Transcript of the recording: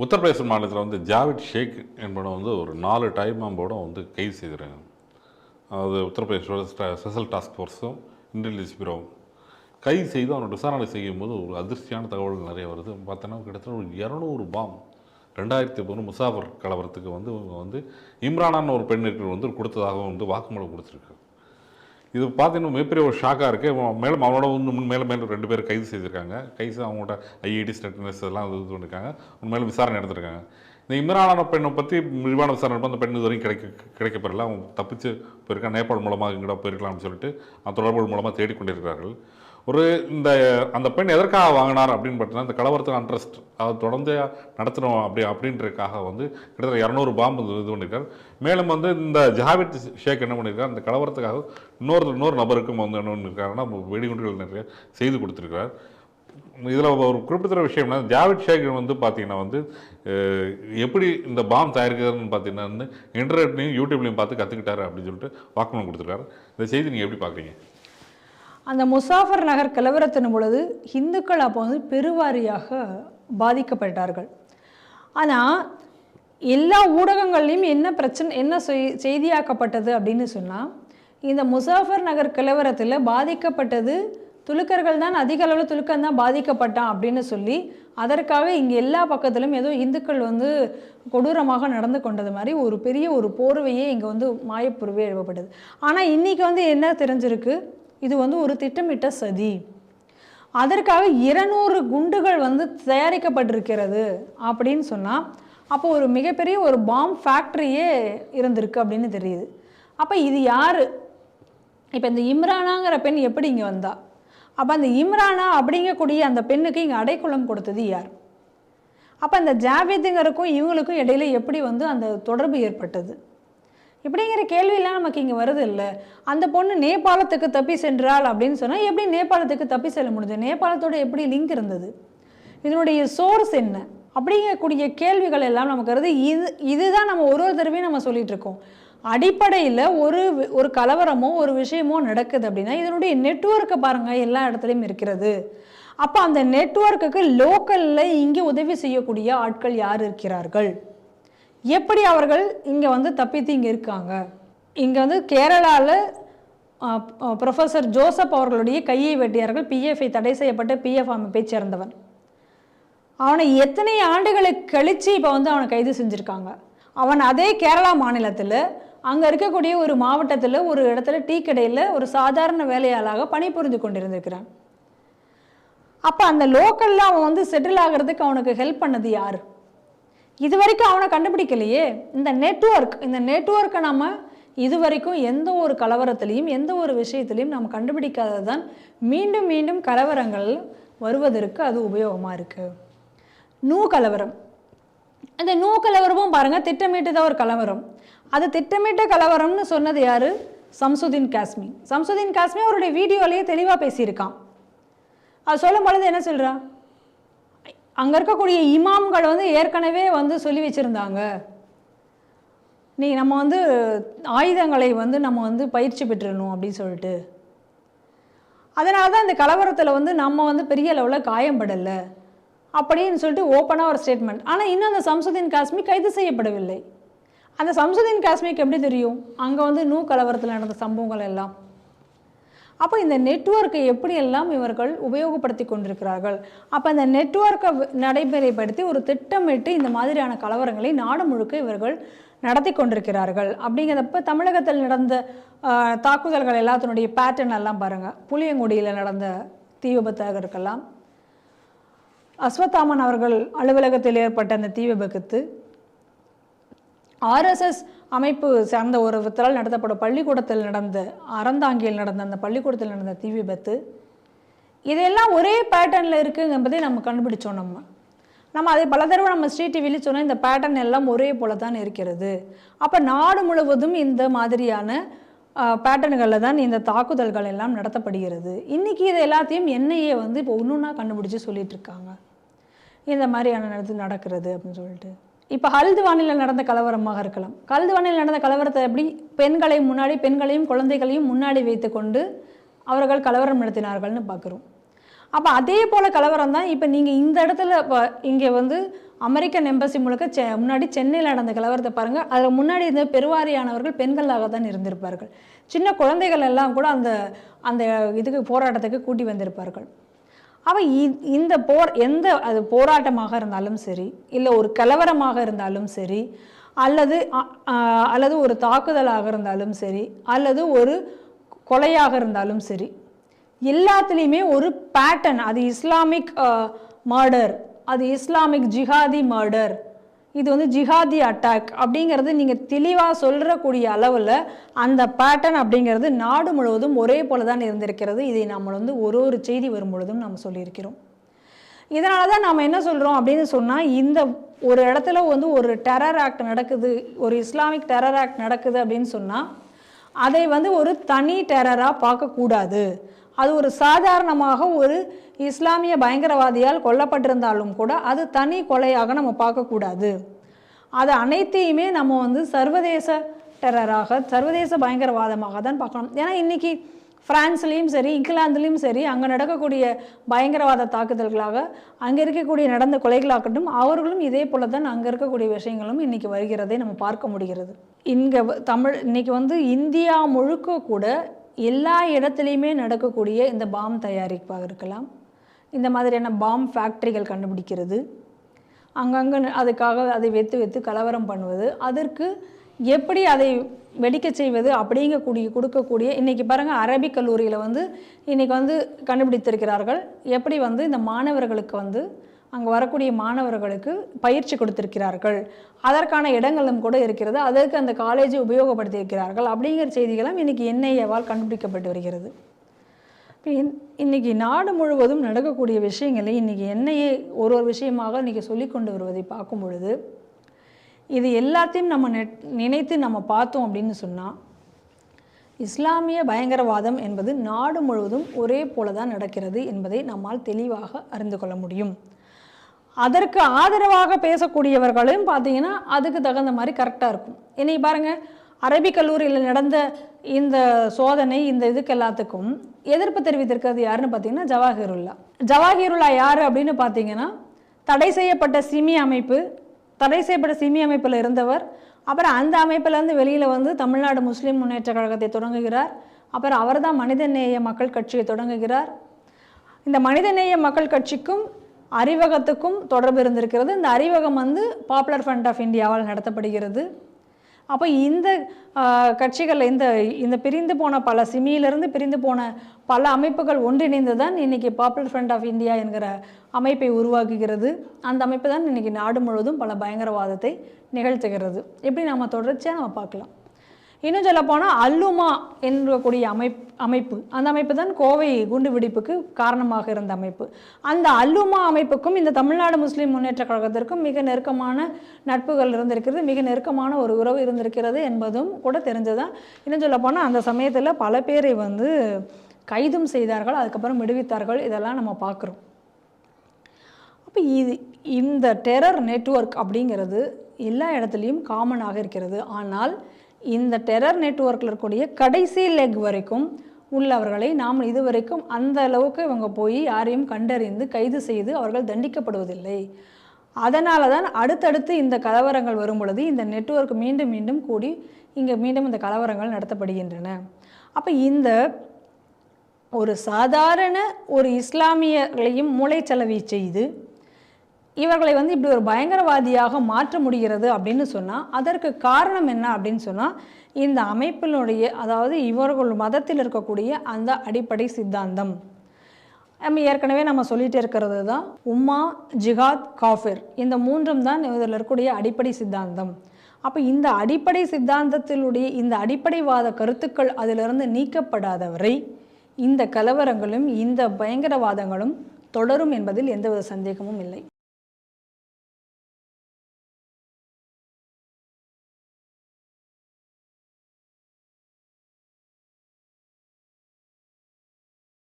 உத்தரப்பிரதேச மாநிலத்தில் வந்து ஜாவித் ஷேக் என்பவன் வந்து ஒரு நாலு டைம் பாம்போட வந்து கைது செய்திருக்காங்க. அது உத்தரப்பிரதேசோட ஸ்பெஷல் டாஸ்க் ஃபோர்ஸும் இன்டெலிஜென்ஸ் பியூரோவும் கைது செய்து அவனோட விசாரணை செய்யும்போது ஒரு அதிர்ச்சியான தகவல்கள் நிறைய வருது. பார்த்தோன்னா கிட்டத்தட்ட ஒரு இரநூறு பாம் ரெண்டாயிரத்தி மூணு முசாஃபர் கலவரத்துக்கு வந்து இவங்க வந்து இம்ரானான்னு ஒரு பெண்ணுக்கு வந்து கொடுத்ததாக வந்து வாக்குமூலம் கொடுத்துருக்காங்க இது பார்த்தீங்கன்னா மிகப்பெரிய ஒரு ஷாக்காக இருக்குது மேலும் அவனோட வந்து முன் மேலும் மேலும் ரெண்டு பேர் கைது செய்திருக்காங்க. கைது அவங்களோட ஐஐடி ஸ்டெட்னஸ் இதெல்லாம் இது பண்ணியிருக்காங்க மேலும் விசாரணை நடந்திருக்காங்க இந்த இம்ரானான பெண்ணை பற்றி விரிவான விசாரணை அந்த பெண் இது வரைக்கும் கிடைக்க கிடைக்கப்பெறல. அவங்க தப்பிச்சு போயிருக்கான். நேபாள் மூலமாக இங்கட போயிருக்கலாம்னு சொல்லிட்டு அந்த தொடர்பு மூலமாக தேடிக்கொண்டிருக்கிறார்கள். ஒரு இந்த அந்த பெண் எதற்காக வாங்கினார் அப்படின்னு பார்த்தீங்கன்னா இந்த கலவரத்தில் அண்ட்ரஸ்ட் அதை தொடர்ந்து நடத்தணும் அப்படி அப்படின்றதுக்காக வந்து கிட்டத்தட்ட இரநூறு பாம்பு இது இது பண்ணியிருக்கார். மேலும் வந்து இந்த ஜாவித் ஷேக் என்ன பண்ணியிருக்கார் இந்த கலவரத்துக்காக இன்னொரு இன்னொரு நபருக்கும் வந்து என்ன பண்ணியிருக்காருன்னா வெடிகுண்டுகள் நிறைய செய்து கொடுத்துருக்கிறார். இதில் ஒரு குறிப்பிட்ட விஷயம்னா ஜாவித் ஷேக் வந்து பார்த்தீங்கன்னா வந்து எப்படி இந்த பாம் தயாரிக்கிறதுன்னு பார்த்தீங்கன்னா இன்டர்நெட்லையும் யூடியூப்லையும் பார்த்து கற்றுக்கிட்டாரு அப்படின்னு சொல்லிட்டு வாக்குமூலம் கொடுத்துருக்காரு. இந்த செய்தி நீங்கள் எப்படி பார்க்குறீங்க? அந்த முசாஃபர் நகர் கலவரத்தின் பொழுது இந்துக்கள் அப்போ வந்து பெருவாரியாக பாதிக்கப்பட்டார்கள். ஆனால் எல்லா ஊடகங்கள்லையும் என்ன பிரச்சனை என்ன செய்- செய்தியாக்கப்பட்டது அப்படின்னு சொன்னால் இந்த முசாஃபர் நகர் கலவரத்தில் பாதிக்கப்பட்டது துலுக்கர்கள் தான் அதிக அளவில் துலுக்கன் தான் பாதிக்கப்பட்டான் அப்படின்னு சொல்லி அதற்காக இங்கே எல்லா பக்கத்திலும் ஏதோ இந்துக்கள் வந்து கொடூரமாக நடந்து கொண்டது மாதிரி ஒரு பெரிய ஒரு போர்வையே இங்கே வந்து மாயப்பொருவே எழுப்பப்பட்டது. ஆனால் இன்றைக்கி வந்து என்ன தெரிஞ்சிருக்கு? இது வந்து ஒரு திட்டமிட்ட சதி. அதற்காக இருநூறு குண்டுகள் வந்து தயாரிக்கப்பட்டிருக்கிறது அப்படின்னு சொன்னால் அப்போ ஒரு மிகப்பெரிய ஒரு பாம் ஃபேக்ட்ரியே இருந்திருக்கு அப்படின்னு தெரியுது. அப்போ இது யார்? இப்போ இந்த இம்ரானாங்கிற பெண் எப்படி இங்கே வந்தா? அப்போ அந்த இம்ரானா அப்படிங்கக்கூடிய அந்த பெண்ணுக்கு இங்கே அடைக்குளம் கொடுத்தது யார்? அப்போ அந்த ஜாவேதுங்கிறக்கும் இவங்களுக்கும் இடையில எப்படி வந்து அந்த தொடர்பு ஏற்பட்டது? இப்படிங்கிற கேள்வியெல்லாம் நமக்கு இங்கே வருது இல்லை அந்த பொண்ணு நேபாளத்துக்கு தப்பி சென்றாள் அப்படின்னு சொன்னால் எப்படி நேபாளத்துக்கு தப்பி செல்ல முடிஞ்சது? நேபாளத்தோட எப்படி லிங்க் இருந்தது? இதனுடைய சோர்ஸ் என்ன? அப்படிங்கக்கூடிய கேள்விகள் எல்லாம் நமக்கு வருது இது இதுதான் நம்ம ஒரு ஒரு தடவையும் நம்ம சொல்லிட்டு இருக்கோம். அடிப்படையில் ஒரு ஒரு கலவரமோ ஒரு விஷயமோ நடக்குது அப்படின்னா இதனுடைய நெட்வொர்க்கை பாருங்கள் எல்லா இடத்துலையும் இருக்கிறது. அப்போ அந்த நெட்வொர்க்குக்கு லோக்கலில் இங்கே உதவி செய்யக்கூடிய ஆட்கள் யார் இருக்கிறார்கள்? எப்படி அவர்கள் இங்கே வந்து தப்பித்து இங்கே இருக்காங்க? இங்கே வந்து கேரளாவில் ப்ரொஃபஸர் ஜோசப் அவர்களுடைய கையை வெட்டியார்கள் பிஎஃப்ஐ தடை செய்யப்பட்ட பிஎஃப் அமைப்பைச் சேர்ந்தவன். அவனை எத்தனை ஆண்டுகளை கழித்து இப்போ வந்து அவனை கைது செஞ்சுருக்காங்க? அவன் அதே கேரளா மாநிலத்தில் அங்கே இருக்கக்கூடிய ஒரு மாவட்டத்தில் ஒரு இடத்துல டீ கடையில் ஒரு சாதாரண வேலையாளாக பணிபுரிந்து கொண்டிருந்திருக்கிறான். அப்போ அந்த லோக்கலில் அவன் வந்து செட்டில் ஆகிறதுக்கு அவனுக்கு ஹெல்ப் பண்ணது யார்? இது வரைக்கும் அவனை கண்டுபிடிக்கலையே. இந்த நெட்ஒர்க் இந்த நெட்ஒர்க்கை நம்ம இது வரைக்கும் எந்த ஒரு கலவரத்திலையும் எந்த ஒரு விஷயத்திலையும் நம்ம கண்டுபிடிக்காதது தான் மீண்டும் மீண்டும் கலவரங்கள் வருவதற்கு அது உபயோகமாக இருக்குது நூ கலவரம். அந்த நூ கலவரமும் பாருங்கள் திட்டமிட்டத ஒரு கலவரம். அது திட்டமிட்ட கலவரம்னு சொன்னது யார்? சம்சுதீன் காஸ்மி. சம்சுதீன் காஸ்மி அவருடைய வீடியோலேயே தெளிவாக பேசியிருக்கான். அது சொல்லும் பொழுது என்ன சொல்கிறான் அங்கே இருக்கக்கூடிய இமாம்கள் வந்து ஏற்கனவே வந்து சொல்லி வச்சுருந்தாங்க. நீ நம்ம வந்து ஆயுதங்களை வந்து நம்ம வந்து பயிற்சி பெற்றுடணும் அப்படின்னு சொல்லிட்டு. அதனால தான் இந்த கலவரத்தில் வந்து நம்ம வந்து பெரிய அளவில் காயம்படலை அப்படின்னு சொல்லிட்டு ஓப்பனாக ஒரு ஸ்டேட்மெண்ட் ஆனால் இன்னும் அந்த சம்சுதீன் காஷ்மி கைது செய்யப்படவில்லை. அந்த சம்சுதீன் காஷ்மிக்கு எப்படி தெரியும்? அங்கே வந்து நூ கலவரத்தில் நடந்த சம்பவங்கள் எல்லாம். அப்போ இந்த நெட்வொர்க்கை எப்படியெல்லாம் இவர்கள் உபயோகப்படுத்தி கொண்டிருக்கிறார்கள்? அப்போ அந்த நெட்வொர்க்கை நடைமுறைப்படுத்தி ஒரு திட்டமிட்டு இந்த மாதிரியான கலவரங்களை நாடு முழுக்க இவர்கள் நடத்தி கொண்டிருக்கிறார்கள். அப்படிங்கிறப்ப தமிழகத்தில் நடந்த தாக்குதல்கள் எல்லாத்தினுடைய பேட்டர்ன் எல்லாம் பாருங்கள் புளியங்குடியில் நடந்த தீ விபத்தாக இருக்கலாம் அஸ்வத்தாமன் அவர்கள் அலுவலகத்தில் ஏற்பட்ட அந்த தீ விபத்து ஆர்எஸ்எஸ் அமைப்பு சார்ந்த ஒரு வித்தரால் நடத்தப்படும் பள்ளிக்கூடத்தில் நடந்த அறந்தாங்கியில் நடந்த அந்த பள்ளிக்கூடத்தில் நடந்த தீ விபத்து இதெல்லாம் ஒரே பேட்டர்னில் இருக்குங்கிறதே என்பதை நம்ம கண்டுபிடிச்சோம் நம்ம. நம்ம அதை பல தடவை நம்ம ஸ்ரீ டிவியில் சொன்னால் இந்த பேட்டர்ன் எல்லாம் ஒரே போல தான் இருக்கிறது. அப்போ நாடு முழுவதும் இந்த மாதிரியான பேட்டர்ன்களில் தான் இந்த தாக்குதல்கள் எல்லாம் நடத்தப்படுகிறது. இன்றைக்கி இது எல்லாத்தையும் என்ஐஏ வந்து இப்போ ஒன்று ஒன்றா கண்டுபிடிச்சி சொல்லிகிட்ருக்காங்க இந்த மாதிரியான நடத்து நடக்கிறது அப்படின்னு சொல்லிட்டு. இப்போ ஹல்துவானில் நடந்த கலவரமாக இருக்கலாம். ஹல்துவானில் நடந்த கலவரத்தை எப்படி பெண்களை முன்னாடி பெண்களையும் குழந்தைகளையும் முன்னாடி வைத்துக்கொண்டு அவர்கள் கலவரம் நடத்தினார்கள்னு பார்க்குறோம். அப்போ அதே போல் கலவரம் தான் இப்போ நீங்கள் இந்த இடத்துல இப்போ இங்கே வந்து அமெரிக்கன் எம்பசி முழுக்க செ முன்னாடி சென்னையில் நடந்த கலவரத்தை பாருங்கள் அதில் முன்னாடி இருந்த பெருவாரியானவர்கள் பெண்களாக தான் இருந்திருப்பார்கள். சின்ன குழந்தைகள் எல்லாம் கூட அந்த அந்த இதுக்கு போராட்டத்துக்கு கூட்டி வந்திருப்பார்கள். அவள் இந்த போர் எந்த அது போராட்டமாக இருந்தாலும் சரி இல்லை ஒரு கலவரமாக இருந்தாலும் சரி அல்லது அல்லது ஒரு தாக்குதலாக இருந்தாலும் சரி அல்லது ஒரு கொலையாக இருந்தாலும் சரி எல்லாத்துலேயுமே ஒரு பேட்டர்ன் அது இஸ்லாமிக் மர்டர் அது இஸ்லாமிக் ஜிஹாதி மர்டர் இது வந்து ஜிஹாதி அட்டாக் அப்படிங்கிறது நீங்கள் தெளிவாக சொல்கிறக்கூடிய அளவில் அந்த பேட்டர்ன் அப்படிங்கிறது நாடு முழுவதும் ஒரே போல தான் இருந்திருக்கிறது. இதை நம்ம வந்து ஒரு ஒரு செய்தி வரும் பொழுதும் நம்ம சொல்லியிருக்கிறோம். இதனால தான் நாம் என்ன சொல்கிறோம் அப்படின்னு சொன்னால் இந்த ஒரு இடத்துல வந்து ஒரு டெரர் ஆக்ட் நடக்குது ஒரு இஸ்லாமிக் டெரர் ஆக்ட் நடக்குது அப்படின்னு சொன்னால் அதை வந்து ஒரு தனி டெரராக பார்க்கக்கூடாது. அது ஒரு சாதாரணமாக ஒரு இஸ்லாமிய பயங்கரவாதியால் கொல்லப்பட்டிருந்தாலும் கூட அது தனி கொலையாக நம்ம பார்க்கக்கூடாது. அது அனைத்தையுமே நம்ம வந்து சர்வதேச டெரராக சர்வதேச பயங்கரவாதமாக தான் பார்க்கணும். ஏன்னா இன்றைக்கி பிரான்ஸ்லேயும் சரி இங்கிலாந்துலேயும் சரி அங்கே நடக்கக்கூடிய பயங்கரவாத தாக்குதல்களாக அங்கே இருக்கக்கூடிய நடந்த கொலைகளாகட்டும் அவர்களும் இதே போல தான் அங்கே இருக்கக்கூடிய விஷயங்களும் இன்றைக்கி வருகிறதை நம்ம பார்க்க முடிகிறது. இங்கே தமிழ் இன்றைக்கி வந்து இந்தியா முழுக்க கூட எல்லா இடத்துலையுமே நடக்கக்கூடிய இந்த பாம் தயாரிப்பாக இருக்கலாம். இந்த மாதிரியான பாம் ஃபேக்ட்ரிகள் கண்டுபிடிக்கிறது. அங்கங்கே அதுக்காக அதை வெத்து வெத்து கலவரம் பண்ணுவது. அதற்கு எப்படி அதை வெடிக்க செய்வது அப்படிங்கக்கூடிய கொடுக்கக்கூடிய இன்றைக்கி பாருங்கள் அரபிக் கல்லூரியில் வந்து இன்றைக்கி வந்து கண்டுபிடித்திருக்கிறார்கள். எப்படி வந்து இந்த மாணவர்களுக்கு வந்து அங்கே வரக்கூடிய மாணவர்களுக்கு பயிற்சி கொடுத்திருக்கிறார்கள். அதற்கான இடங்களும் கூட இருக்கிறது. அதற்கு அந்த காலேஜை உபயோகப்படுத்தியிருக்கிறார்கள். அப்படிங்கிற செய்திகளும் இன்றைக்கி என்ஐஏவால் கண்டுபிடிக்கப்பட்டு வருகிறது. இப்போ இன் இன்னைக்கு நாடு முழுவதும் நடக்கக்கூடிய விஷயங்களை இன்றைக்கி என்னையே ஒரு ஒரு விஷயமாக இன்றைக்கி சொல்லி கொண்டு வருவதை பார்க்கும் பொழுது இது எல்லாத்தையும் நம்ம நெட் நினைத்து நம்ம பார்த்தோம் அப்படின்னு சொன்னால் இஸ்லாமிய பயங்கரவாதம் என்பது நாடு முழுவதும் ஒரே போல தான் நடக்கிறது என்பதை நம்மால் தெளிவாக அறிந்து கொள்ள முடியும். அதற்கு ஆதரவாக பேசக்கூடியவர்களையும் பார்த்தீங்கன்னா அதுக்கு தகுந்த மாதிரி கரெக்டாக இருக்கும். இன்னைக்கு பாருங்கள் அரபிக் கல்லூரியில் நடந்த இந்த சோதனை இந்த இதுக்கு எல்லாத்துக்கும் எதிர்ப்பு தெரிவித்திருக்கிறது யாருன்னு பார்த்தீங்கன்னா ஜவாஹிருல்லா. ஜவாஹிருல்லா யார் அப்படின்னு பார்த்தீங்கன்னா தடை செய்யப்பட்ட சிமி அமைப்பு தடை செய்யப்பட்ட சிமி அமைப்பில் இருந்தவர் அப்புறம் அந்த அமைப்பிலேருந்து வெளியில் வந்து தமிழ்நாடு முஸ்லீம் முன்னேற்ற கழகத்தை தொடங்குகிறார். அப்புறம் அவர்தான் மனிதநேய மக்கள் கட்சியை தொடங்குகிறார். இந்த மனிதநேய மக்கள் கட்சிக்கும் அறிவகத்துக்கும் தொடர்பு இருந்திருக்கிறது. இந்த அறிவகம் வந்து பாப்புலர் ஃப்ரண்ட் ஆஃப் இந்தியாவால் நடத்தப்படுகிறது. அப்போ இந்த கட்சிகளில் கட்சிகள் இந்த இந்த பிரிந்து போன பல சிமியிலிருந்து பிரிந்து போன பல அமைப்புகள் ஒன்றிணைந்து தான் இன்றைக்கி பாப்புலர் ஃப்ரண்ட் ஆஃப் இந்தியா என்கிற அமைப்பை உருவாக்குகிறது. அந்த அமைப்பு தான் இன்னைக்கு நாடு முழுவதும் பல பயங்கரவாதத்தை நிகழ்த்துகிறது. எப்படி நம்ம தொடர்ச்சியாக நம்ம பார்க்கலாம். இன்னும் சொல்ல போனால் அல்லுமா என்றக்கூடிய அமைப் அமைப்பு. அந்த அமைப்பு தான் கோவை குண்டு வெடிப்புக்கு காரணமாக இருந்த அமைப்பு. அந்த அல்லுமா அமைப்புக்கும் இந்த தமிழ்நாடு முஸ்லீம் முன்னேற்ற கழகத்திற்கும் மிக நெருக்கமான நட்புகள் இருந்திருக்கிறது மிக நெருக்கமான ஒரு உறவு இருந்திருக்கிறது என்பதும் கூட தெரிஞ்சதான் இன்னும் சொல்ல போனால் அந்த சமயத்தில் பல பேரை வந்து கைதும் செய்தார்கள் அதுக்கப்புறம் விடுவித்தார்கள். இதெல்லாம் நம்ம பார்க்குறோம். அப்போ இது இந்த டெரர் நெட்வொர்க் அப்படிங்கிறது எல்லா இடத்துலையும் காமனாக இருக்கிறது. ஆனால் இந்த டெரர் நெட்வொர்க்கில் இருக்கக்கூடிய கடைசி லெக் வரைக்கும் உள்ளவர்களை நாம் இதுவரைக்கும் அந்த அளவுக்கு இவங்க போய் யாரையும் கண்டறிந்து கைது செய்து அவர்கள் தண்டிக்கப்படுவதில்லை. அதனால தான் அடுத்தடுத்து இந்த கலவரங்கள் வரும் பொழுது இந்த நெட்வொர்க் மீண்டும் மீண்டும் கூடி இங்கே மீண்டும் இந்த கலவரங்கள் நடத்தப்படுகின்றன. அப்போ இந்த ஒரு சாதாரண ஒரு இஸ்லாமியர்களையும் மூளைச்சலவை செய்து இவர்களை வந்து இப்படி ஒரு பயங்கரவாதியாக மாற்ற முடிகிறது அப்படின்னு சொன்னால் அதற்கு காரணம் என்ன அப்படின்னு சொன்னால் இந்த அமைப்பினுடைய அதாவது இவர்கள் மதத்தில் இருக்கக்கூடிய அந்த அடிப்படை சித்தாந்தம். நம்ம ஏற்கனவே நம்ம சொல்லிகிட்டே இருக்கிறது தான் உம்மா ஜிஹாத் காஃபிர். இந்த மூன்றும் தான் இதில் இருக்கக்கூடிய அடிப்படை சித்தாந்தம். அப்போ இந்த அடிப்படை சித்தாந்தத்தினுடைய இந்த அடிப்படைவாத கருத்துக்கள் அதிலிருந்து நீக்கப்படாதவரை இந்த கலவரங்களும் இந்த பயங்கரவாதங்களும் தொடரும் என்பதில் எந்தவித சந்தேகமும் இல்லை.